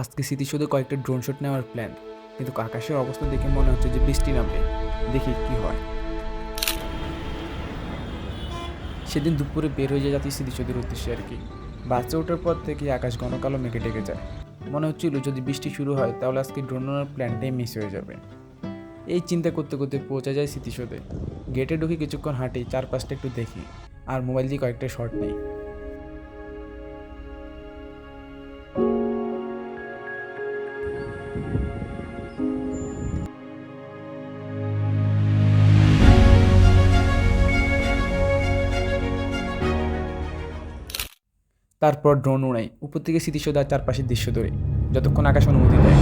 আজকে স্মৃতিসৌধে কয়েকটা drone shot নেওয়ার প্ল্যান কিন্তু আকাশের অবস্থা দেখে মনে হচ্ছে যে বৃষ্টি নামবে। দেখি কি হয়। সেদিন দুপুরে বের হয়ে যাচ্ছি স্মৃতিসৌধের উদ্দেশ্যে আর কি। বাচ্চা ওঠার পর থেকে আকাশ ঘন কালো মেঘে ডেকে যায়। মনে হচ্ছিল যদি বৃষ্টি শুরু হয়, তাহলে আজকে ড্রোন নেওয়ার প্ল্যানটাই মিস হয়ে যাবে। এই চিন্তা করতে করতে পৌঁছে যায় স্মৃতিসৌধে। গেটে ঢুকে কিছুক্ষণ হাঁটি, চারপাশটা একটু দেখি। আর মোবাইল দিয়ে কয়েকটা শট নেই। তারপর ড্রোন উড়াই। উপর থেকে স্মৃতিসৌধ আর চারপাশের দৃশ্য ধরে যতক্ষণ আকাশ অনুমতি দেয়।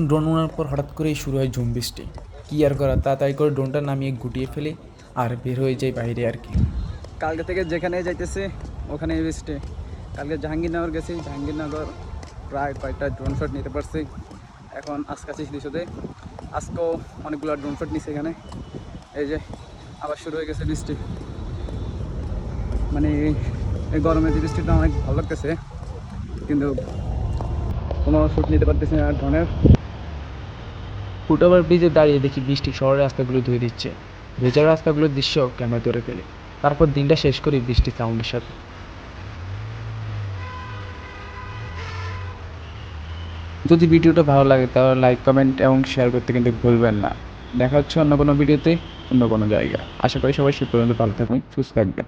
কিছুক্ষণ ড্রোন ওড়ার পর হঠাৎ করেই শুরু হয় ঝুম বৃষ্টি। কী আর করা, তাড়াতাড়ি করে ড্রোনটা নামিয়ে গুটিয়ে ফেলে আর বের হয়ে যায় বাইরে আর কি। কালকে থেকে যেখানে যাইতেছে, ওখানে বৃষ্টি। কালকে জাহাঙ্গীরনগর গেছি, জাহাঙ্গীরনগর প্রায় কয়েকটা ড্রোন শট নিতে পারছি। এখন আজকাছি দিশোতে আজকেও অনেকগুলো ড্রোন শট নিছে এখানে। এই যে, আবার শুরু হয়ে গেছে বৃষ্টি। মানে এই গরমের যে বৃষ্টিটা অনেক ভালো লাগতেছে, কিন্তু কোনো শ্যুট নিতে পারতেছি না ড্রোনের ফুটওভার ব্রিজে দাঁড়িয়ে দেখি বৃষ্টি শহরের রাস্তাগুলো ধুয়ে দিচ্ছে। ভেজা রাস্তাগুলোর দৃশ্য ক্যামেরা ধরে ফেলে। তারপর দিনটা শেষ করি বৃষ্টি সাউন্ডের সাথে। যদি ভিডিওটা ভালো লাগে তাহলে লাইক কমেন্ট এবং শেয়ার করতে কিন্তু ভুলবেন না। দেখা হচ্ছে অন্য কোনো ভিডিওতে, অন্য কোনো জায়গা আশা করি সবাই সে পর্যন্ত ভালো থাকবেন, সুস্থ থাকবেন।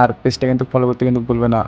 আর পেজটা কিন্তু ফলো করতে কিন্তু ভুলবেন না।